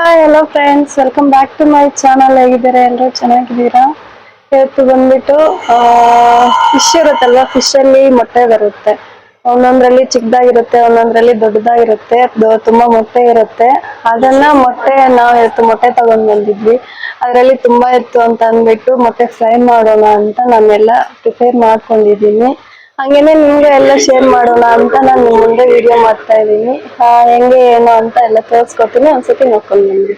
Hi hello friends welcome back to my channel ಹೇಗಿದ್ದಾರೆ ಎಲ್ಲರೂ? ಚೆನ್ನಾಗಿದ್ದೀರಾ? ಇವತ್ತು ಬಂದ್ಬಿಟ್ಟು ಫಿಶ್ ಇರುತ್ತಲ್ವಾ? ಫಿಶ್ ಅಲ್ಲಿ ಮೊಟ್ಟೆ ಬರುತ್ತೆ. ಒಂದೊಂದ್ರಲ್ಲಿ ಚಿಕ್ಕದಾಗಿರುತ್ತೆ, ಒಂದೊಂದ್ರಲ್ಲಿ ದೊಡ್ಡದಾಗಿರುತ್ತೆ, ಅದು ತುಂಬಾ ಮೊಟ್ಟೆ ಇರುತ್ತೆ. ಅದನ್ನ ಮೊಟ್ಟೆ, ನಾವು ಇವತ್ತು ಮೊಟ್ಟೆ ತಗೊಂಡ್ ಬಂದಿದ್ವಿ. ಅದರಲ್ಲಿ ತುಂಬಾ ಇತ್ತು ಅಂತ ಅಂದ್ಬಿಟ್ಟು, ಮೊಟ್ಟೆ ಫ್ರೈ ಮಾಡೋಣ ಅಂತ ನಾನೆಲ್ಲ ಪ್ರಿಪೇರ್ ಮಾಡ್ಕೊಂಡಿದ್ದೀನಿ. ಹಂಗೇನೆ ನಿಮ್ಗೆ ಎಲ್ಲ ಶೇರ್ ಮಾಡೋಣ ಅಂತ ನಾನು ಮುಂದೆ ವಿಡಿಯೋ ಮಾಡ್ತಾ ಇದ್ದೀನಿ. ಹೆಂಗೆ, ಏನು ಅಂತ ಎಲ್ಲ ತೋರಿಸ್ಕೊತೀನಿ ಒಂದ್ಸತಿ ನೋಡ್ಕೊಂಡು ಬಂದ್ಬಿಡಿ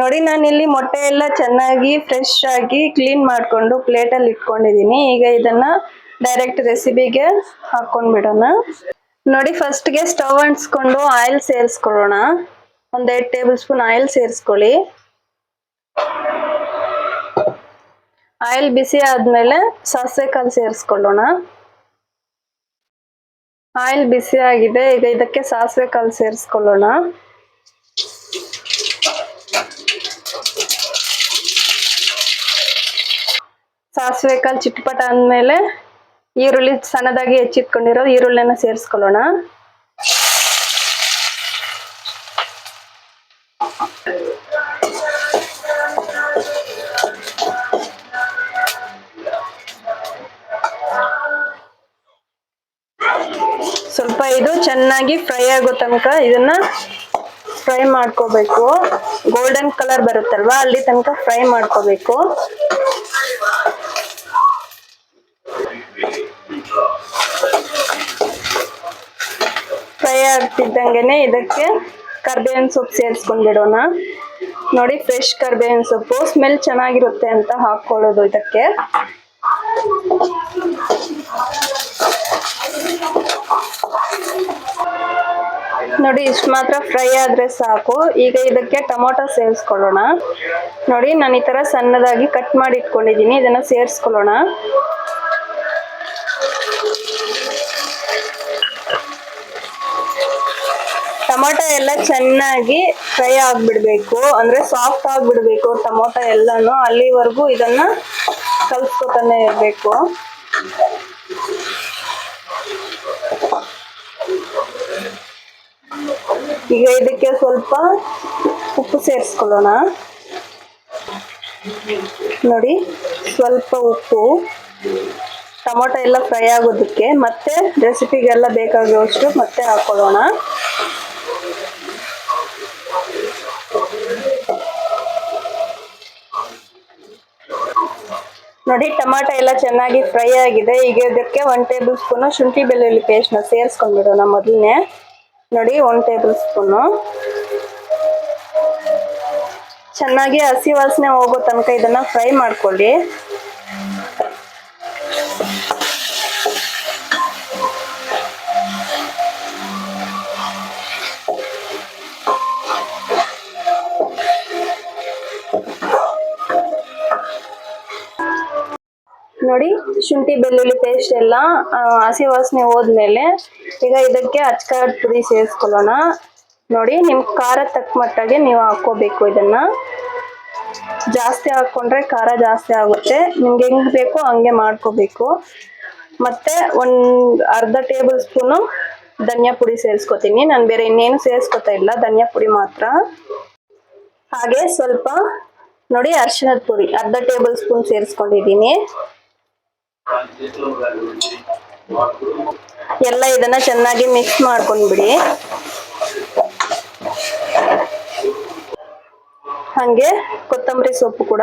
ನೋಡಿ, ನಾನು ಇಲ್ಲಿ ಮೊಟ್ಟೆ ಎಲ್ಲ ಚೆನ್ನಾಗಿ ಫ್ರೆಶ್ ಆಗಿ ಕ್ಲೀನ್ ಮಾಡಿಕೊಂಡು ಪ್ಲೇಟಲ್ಲಿ ಇಟ್ಕೊಂಡಿದ್ದೀನಿ. ಈಗ ಇದನ್ನ ಡೈರೆಕ್ಟ್ ರೆಸಿಪಿಗೆ ಹಾಕ್ಕೊಂಡು ಬಿಡೋಣ. ನೋಡಿ ಫಸ್ಟ್ಗೆ ಸ್ಟವ್ ಅಂಟಿಸ್ಕೊಂಡು ಆಯಿಲ್ ಸೇರಿಸ್ಕೊಳ್ಳೋಣ. ಎರಡು ಟೇಬಲ್ ಸ್ಪೂನ್ ಆಯಿಲ್ ಸೇರಿಸ್ಕೊಳ್ಳಿ. ಆಯಿಲ್ ಬಿಸಿ ಆದಮೇಲೆ ಸಾಸಿವೆ ಕಾಳು ಸೇರಿಸ್ಕೊಳ್ಳೋಣ. ಆಯಿಲ್ ಬಿಸಿ ಆಗಿದೆ. ಈಗ ಇದಕ್ಕೆ ಸಾಸಿವೆ ಕಾಳು ಸೇರಿಸ್ಕೊಳ್ಳೋಣ. ಸಾಸಿವೆ ಕಾಳು ಚಿಟ್ಪಟ ಅಂದಮೇಲೆ ಈರುಳ್ಳಿ ಸಣ್ಣದಾಗಿ ಹೆಚ್ಚಿಟ್ಕೊಂಡಿರೋ ಈರುಳ್ಳಿನ ಸೇರಿಸ್ಕೊಳ್ಳೋಣ. ಚೆನ್ನಾಗಿ ಫ್ರೈ ಆಗೋ ತನಕ ಇದನ್ನ ಫ್ರೈ ಮಾಡ್ಕೋಬೇಕು. ಗೋಲ್ಡನ್ ಕಲರ್ ಬರುತ್ತಲ್ವಾ, ಅಲ್ಲಿ ತನಕ ಫ್ರೈ ಮಾಡ್ಕೋಬೇಕು. ಫ್ರೈ ಆಗ್ತಿದ್ದಂಗೆನೆ ಇದಕ್ಕೆ ಕರ್ಬೇವಿನ ಸೊಪ್ಪು ಸೇರಿಸ್ಕೊಂಡ್ಬಿಡೋಣ. ನೋಡಿ ಫ್ರೆಶ್ ಕರ್ಬೇವಿನ ಸೊಪ್ಪು. ಸ್ಮೆಲ್ ಚೆನ್ನಾಗಿರುತ್ತೆ ಅಂತ ಹಾಕೊಳ್ಳೋದು ಇದಕ್ಕೆ. ನೋಡಿ, ಇಷ್ಟು ಮಾತ್ರ ಫ್ರೈ ಆದರೆ ಸಾಕು. ಈಗ ಇದಕ್ಕೆ ಟೊಮೊಟೊ ಸೇರಿಸ್ಕೊಳ್ಳೋಣ. ನೋಡಿ, ನಾನು ಈ ಥರ ಸಣ್ಣದಾಗಿ ಕಟ್ ಮಾಡಿ ಇಟ್ಕೊಂಡಿದ್ದೀನಿ. ಇದನ್ನು ಸೇರಿಸ್ಕೊಳ್ಳೋಣ. ಟೊಮೊಟೊ ಎಲ್ಲ ಚೆನ್ನಾಗಿ ಫ್ರೈ ಆಗಿಬಿಡ್ಬೇಕು. ಅಂದರೆ ಸಾಫ್ಟ್ ಆಗಿಬಿಡಬೇಕು ಟೊಮೊಟೊ ಎಲ್ಲನೂ. ಅಲ್ಲಿವರೆಗೂ ಇದನ್ನು ಕಲ್ಸ್ಕೊತಾನೆ ಇರ್ಬೇಕು. ಈಗ ಇದಕ್ಕೆ ಸ್ವಲ್ಪ ಉಪ್ಪು ಸೇರಿಸ್ಕೊಳ್ಳೋಣ. ನೋಡಿ, ಸ್ವಲ್ಪ ಉಪ್ಪು. ಟೊಮೊಟೊ ಎಲ್ಲ ಫ್ರೈ ಆಗೋದಕ್ಕೆ ಮತ್ತೆ ರೆಸಿಪಿಗೆಲ್ಲ ಬೇಕಾಗುವಷ್ಟು ಮತ್ತೆ ಹಾಕೊಳ್ಳೋಣ ನೋಡಿ, ಟೊಮಾಟೊ ಎಲ್ಲ ಚೆನ್ನಾಗಿ ಫ್ರೈ ಆಗಿದೆ. ಈಗ ಇದಕ್ಕೆ ಒನ್ ಟೇಬಲ್ ಸ್ಪೂನು ಶುಂಠಿ ಬೆಳ್ಳುಳ್ಳಿ ಪೇಸ್ಟ್ನ ಸೇರಿಸ್ಕೊಂಡ್ಬಿಡೋಣ ಮೊದಲನೇ. ನೋಡಿ ಒನ್ ಟೇಬಲ್ ಸ್ಪೂನು ಚೆನ್ನಾಗಿ ಹಸಿ ವಾಸನೆ ಹೋಗೋ ತನಕ ಇದನ್ನ ಫ್ರೈ ಮಾಡ್ಕೊಳ್ಳಿ. ನೋಡಿ, ಶುಂಠಿ, ಬೆಳ್ಳುಳ್ಳಿ ಪೇಸ್ಟ್ ಎಲ್ಲ ಹಸಿ ವಾಸನೆ ಹೋದ್ಮೇಲೆ ಈಗ ಇದಕ್ಕೆ ಅಚ್ಕಾರದ ಪುಡಿ ಸೇರಿಸ್ಕೊಳ್ಳೋಣ. ನೋಡಿ, ನಿಮ್ ಖಾರ ತಕ್ಕ ಮಟ್ಟಗೆ ನೀವು ಹಾಕೋಬೇಕು ಇದನ್ನ. ಜಾಸ್ತಿ ಹಾಕೊಂಡ್ರೆ ಖಾರ ಜಾಸ್ತಿ ಆಗುತ್ತೆ. ನಿಮ್ಗೆ ಹೆಂಗ್ ಬೇಕೋ ಹಂಗೆ ಮಾಡ್ಕೋಬೇಕು. ಮತ್ತೆ ಒಂದ್ ಅರ್ಧ ಟೇಬಲ್ ಸ್ಪೂನು ಧನಿಯಾ ಪುಡಿ ಸೇರಿಸ್ಕೊತೀನಿ. ನಾನು ಬೇರೆ ಇನ್ನೇನು ಸೇರಿಸ್ಕೊತಾ ಇಲ್ಲ, ಧನಿಯಾ ಪುಡಿ ಮಾತ್ರ. ಹಾಗೆ ಸ್ವಲ್ಪ, ನೋಡಿ ಅರ್ಶಿನದ ಪುಡಿ, ಅರ್ಧ ಟೇಬಲ್ ಸ್ಪೂನ್ ಸೇರಿಸ್ಕೊಂಡಿದ್ದೀನಿ. ಎಲ್ಲ ಇದನ್ನ ಚೆನ್ನಾಗಿ ಮಿಕ್ಸ್ ಮಾಡ್ಕೊಂಡ್ಬಿಡಿ ಹಂಗೆ ಕೊತ್ತಂಬರಿ ಸೊಪ್ಪು ಕೂಡ.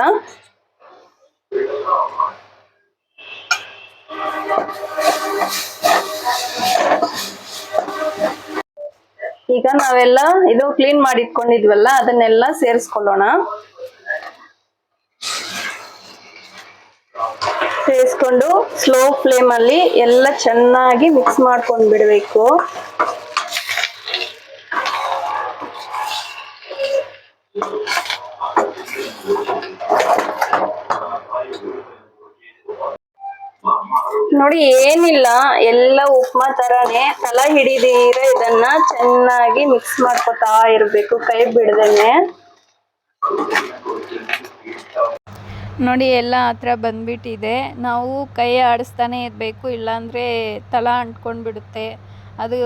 ಈಗ ನಾವೆಲ್ಲ ಇದು ಕ್ಲೀನ್ ಮಾಡಿ ಇಟ್ಕೊಂಡಿದ್ವಲ್ಲ ಅದನ್ನೆಲ್ಲ ಸೇರಿಸ್ಕೊಳ್ಳೋಣ. ಸೇರಿಸ್ಕೊಂಡು ಸ್ಲೋ ಫ್ಲೇಮ್ ಅಲ್ಲಿ ಎಲ್ಲ ಚೆನ್ನಾಗಿ ಮಿಕ್ಸ್ ಮಾಡ್ಕೊಂಡು ಬಿಡಬೇಕು. ನೋಡಿ ಏನಿಲ್ಲ, ಎಲ್ಲ ಉಪ್ಮಾ ತರಾನೇ ತಲ ಹಿಡಿದೀರ ಇದನ್ನ ಚೆನ್ನಾಗಿ ಮಿಕ್ಸ್ ಮಾಡ್ಕೊತಾ ಇರ್ಬೇಕು, ಕೈ ಬಿಡದೇನೆ. ನೋಡಿ, ಎಲ್ಲ ಹತ್ರ ಬಂದ್ಬಿಟ್ಟಿದೆ. ನಾವು ಕೈ ಆಡಿಸ್ತಾನೆ ಇರಬೇಕು, ಇಲ್ಲಾಂದರೆ ತಲ ಅಂಟ್ಕೊಂಡ್ಬಿಡುತ್ತೆ. ಅದು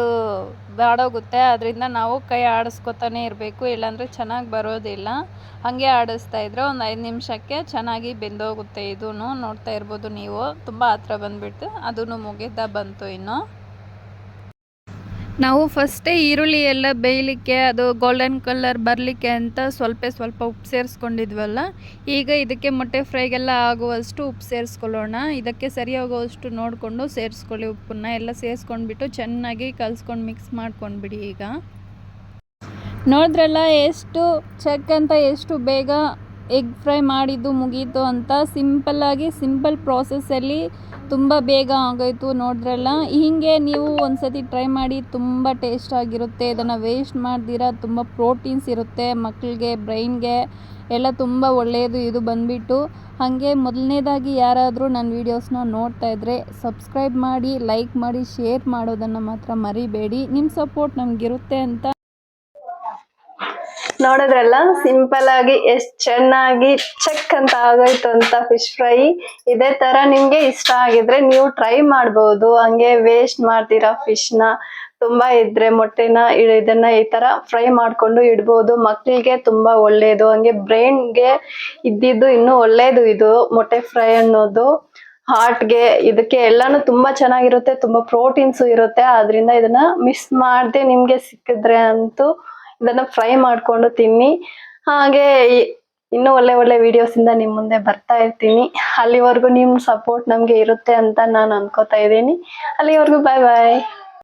ಬಾಡೋಗುತ್ತೆ. ಅದರಿಂದ ನಾವು ಕೈ ಆಡಿಸ್ಕೊತಾನೆ ಇರಬೇಕು, ಇಲ್ಲಾಂದರೆ ಚೆನ್ನಾಗಿ ಬರೋದಿಲ್ಲ. ಹಾಗೆ ಆಡಿಸ್ತಾ ಇದ್ರೆ ಒಂದು ಐದು ನಿಮಿಷಕ್ಕೆ ಚೆನ್ನಾಗಿ ಬೆಂದೋಗುತ್ತೆ. ಇದೂ ನೋಡ್ತಾ ಇರ್ಬೋದು ನೀವು. ತುಂಬ ಹತ್ರ ಬಂದುಬಿಟ್ಟು ಅದೂ ಮುಗಿತಾ ಬಂತು ಇನ್ನು. ನಾವು ಫಸ್ಟೇ ಈರುಳ್ಳಿ ಎಲ್ಲ ಬೇಯಲಿಕ್ಕೆ, ಅದು ಗೋಲ್ಡನ್ ಕಲರ್ ಬರಲಿಕ್ಕೆ ಅಂತ ಸ್ವಲ್ಪ ಸ್ವಲ್ಪ ಉಪ್ಪು ಸೇರಿಸ್ಕೊಂಡಿದ್ವಲ್ಲ, ಈಗ ಇದಕ್ಕೆ ಮೊಟ್ಟೆ ಫ್ರೈಗೆಲ್ಲ ಆಗುವಷ್ಟು ಉಪ್ಪು ಸೇರಿಸ್ಕೊಳ್ಳೋಣ. ಇದಕ್ಕೆ ಸರಿ ಹೋಗುವಷ್ಟು ನೋಡಿಕೊಂಡು ಸೇರಿಸ್ಕೊಳ್ಳಿ ಉಪ್ಪನ್ನು. ಎಲ್ಲ ಸೇರಿಸ್ಕೊಂಡ್ಬಿಟ್ಟು ಚೆನ್ನಾಗಿ ಕಲ್ಸ್ಕೊಂಡು ಮಿಕ್ಸ್ ಮಾಡ್ಕೊಂಡ್ಬಿಡಿ ಈಗ. ನೋಡಿದ್ರಲ್ಲ, ಎಷ್ಟು ಚೆಕ್ ಅಂತ ಎಷ್ಟು ಬೇಗ ಎಗ್ ಫ್ರೈ ಮಾಡಿದ್ದು ಮುಗೀತು ಅಂತ ಸಿಂಪಲ್ಲಾಗಿ ಸಿಂಪಲ್ ಪ್ರಾಸೆಸ್ಸಲ್ಲಿ ತುಂಬ ಬೇಗ ಆಗೋಯ್ತು ನೋಡಿದ್ರಲ್ಲ. ಹೀಗೆ ನೀವು ಒಂದ್ಸತಿ ಟ್ರೈ ಮಾಡಿ ತುಂಬ ಟೇಸ್ಟ್ ಆಗಿರುತ್ತೆ. ಇದನ್ನು ವೇಸ್ಟ್ ಮಾಡ್ದಿರ ತುಂಬ ಪ್ರೋಟೀನ್ಸ್ ಇರುತ್ತೆ ಮಕ್ಕಳಿಗೆ ಬ್ರೈನ್ಗೆ ಎಲ್ಲ ತುಂಬ ಒಳ್ಳೆಯದು ಇದು ಬಂದುಬಿಟ್ಟು. ಹಾಗೆ ಮೊದಲನೇದಾಗಿ ಯಾರಾದರೂ ನನ್ನ ವೀಡಿಯೋಸ್ನ ನೋಡ್ತಾ ಇದ್ದರೆ ಸಬ್ಸ್ಕ್ರೈಬ್ ಮಾಡಿ ಲೈಕ್ ಮಾಡಿ ಶೇರ್ ಮಾಡೋದನ್ನು ಮಾತ್ರ ಮರಿಬೇಡಿ. ನಿಮ್ಮ ಸಪೋರ್ಟ್ ನಮಗಿರುತ್ತೆ ಅಂತ ನೋಡಿದ್ರಲ್ಲ? ಸಿಂಪಲ್ ಆಗಿ ಎಷ್ಟು ಚೆನ್ನಾಗಿ ಚೆಕ್ ಅಂತ ಆಗೋಯ್ತು ಅಂತ ಫಿಶ್ ಫ್ರೈ ಇದೇ ತರ ನಿಮ್ಗೆ ಇಷ್ಟ ಆಗಿದ್ರೆ ನೀವು ಟ್ರೈ ಮಾಡ್ಬೋದು. ಹಂಗೆ ವೇಸ್ಟ್ ಮಾಡ್ತೀರಾ ಫಿಶ್ನ. ತುಂಬಾ ಇದ್ರೆ ಮೊಟ್ಟೆನ ಇದನ್ನ ಈ ತರ ಫ್ರೈ ಮಾಡ್ಕೊಂಡು ಇಡ್ಬೋದು. ಮಕ್ಕಳಿಗೆ ತುಂಬಾ ಒಳ್ಳೇದು. ಹಂಗೆ ಬ್ರೈನ್ಗೆ ಇದ್ದಿದ್ದು ಇನ್ನು ಒಳ್ಳೇದು ಇದು ಮೊಟ್ಟೆ ಫ್ರೈ ಅನ್ನೋದು. ಹಾರ್ಟ್ಗೆ ಇದಕ್ಕೆ ಎಲ್ಲಾನು ತುಂಬಾ ಚೆನ್ನಾಗಿರುತ್ತೆ. ತುಂಬಾ ಪ್ರೋಟೀನ್ಸ್ ಇರುತ್ತೆ. ಆದ್ರಿಂದ ಇದನ್ನ ಮಿಸ್ ಮಾಡದೆ ನಿಮ್ಗೆ ಸಿಕ್ಕಿದ್ರೆ ಅಂತೂ ಇದನ್ನ ಫ್ರೈ ಮಾಡ್ಕೊಂಡು ತಿನ್ನಿ. ಹಾಗೆ ಇನ್ನು ಒಳ್ಳೆ ಒಳ್ಳೆ ವಿಡಿಯೋಸ್ ಇಂದ ನಿಮ್ ಮುಂದೆ ಬರ್ತಾ ಇರ್ತೀನಿ. ಅಲ್ಲಿವರೆಗೂ ನಿಮ್ ಸಪೋರ್ಟ್ ನಮ್ಗೆ ಇರುತ್ತೆ ಅಂತ ನಾನು ಅನ್ಕೋತಾ ಇದ್ದೀನಿ. ಅಲ್ಲಿವರೆಗೂ ಬಾಯ್ ಬಾಯ್